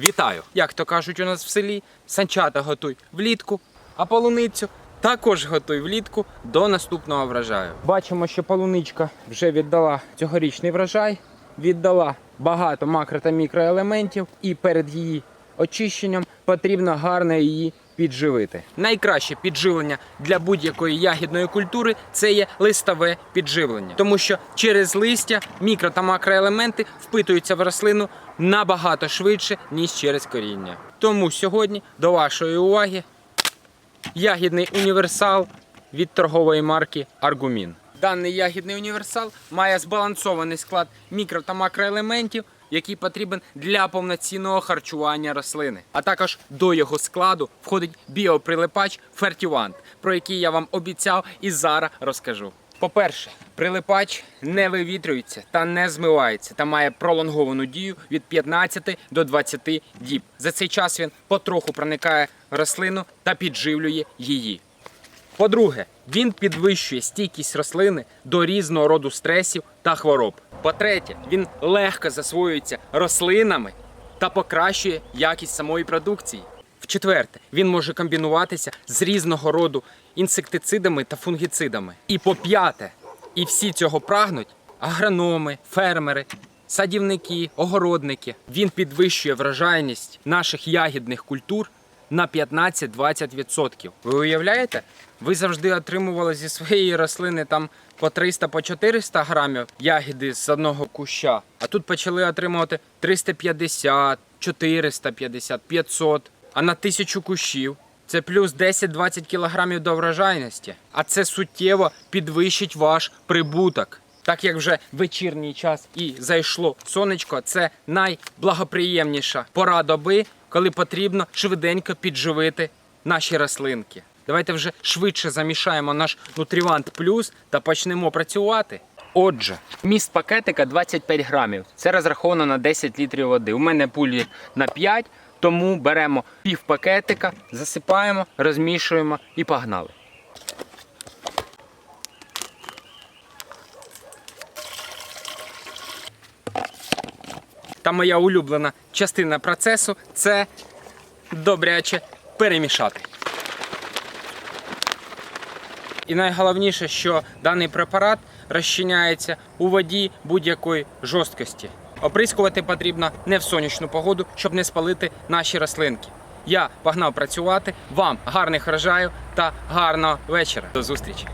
Вітаю! Як то кажуть у нас в селі, санчата готуй влітку, а полуницю також готуй влітку до наступного врожаю. Бачимо, що полуничка вже віддала цьогорічний врожай, віддала багато макро та мікроелементів, і перед її очищенням потрібно гарно її підживити. Найкраще підживлення для будь-якої ягідної культури це є листове підживлення, тому що через листя мікро та макроелементи впитуються в рослину набагато швидше, ніж через коріння. Тому сьогодні до вашої уваги ягідний універсал від торгової марки Аргумін. Даний ягідний універсал має збалансований склад мікро та макроелементів, який потрібен для повноцінного харчування рослини. А також до його складу входить біоприлипач Фертівант, про який я вам обіцяв і зараз розкажу. По-перше, прилипач не вивітрюється та не змивається та має пролонговану дію від 15 до 20 діб. За цей час він потроху проникає в рослину та підживлює її. По-друге, він підвищує стійкість рослини до різного роду стресів та хвороб. По-третє, він легко засвоюється рослинами та покращує якість самої продукції. В-четверте, він може комбінуватися з різного роду інсектицидами та фунгіцидами. І по-п'яте, і всі цього прагнуть агрономи, фермери, садівники, огородники. Він підвищує врожайність наших ягідних культур на 15-20%. Ви уявляєте? Ви завжди отримували зі своєї рослини там по 300 по 400 грамів ягіди з одного куща. А тут почали отримувати 350, 450, 500, а на тисячу кущів. Це плюс 10-20 кілограмів до врожайності. А це суттєво підвищить ваш прибуток. Так як вже вечірній час і зайшло сонечко, це найблагоприємніша пора доби, коли потрібно швиденько підживити наші рослинки. Давайте вже швидше замішаємо наш Нутрівант Плюс та почнемо працювати. Отже, міст пакетика 25 грамів. Це розраховано на 10 літрів води. У мене пулі на 5, тому беремо пів пакетика, засипаємо, розмішуємо і погнали. Та моя улюблена частина процесу це добряче перемішати. І найголовніше, що даний препарат розчиняється у воді будь-якої жорсткості. Оприскувати потрібно не в сонячну погоду, щоб не спалити наші рослинки. Я погнав працювати. Вам гарних врожаю та гарного вечора. До зустрічі!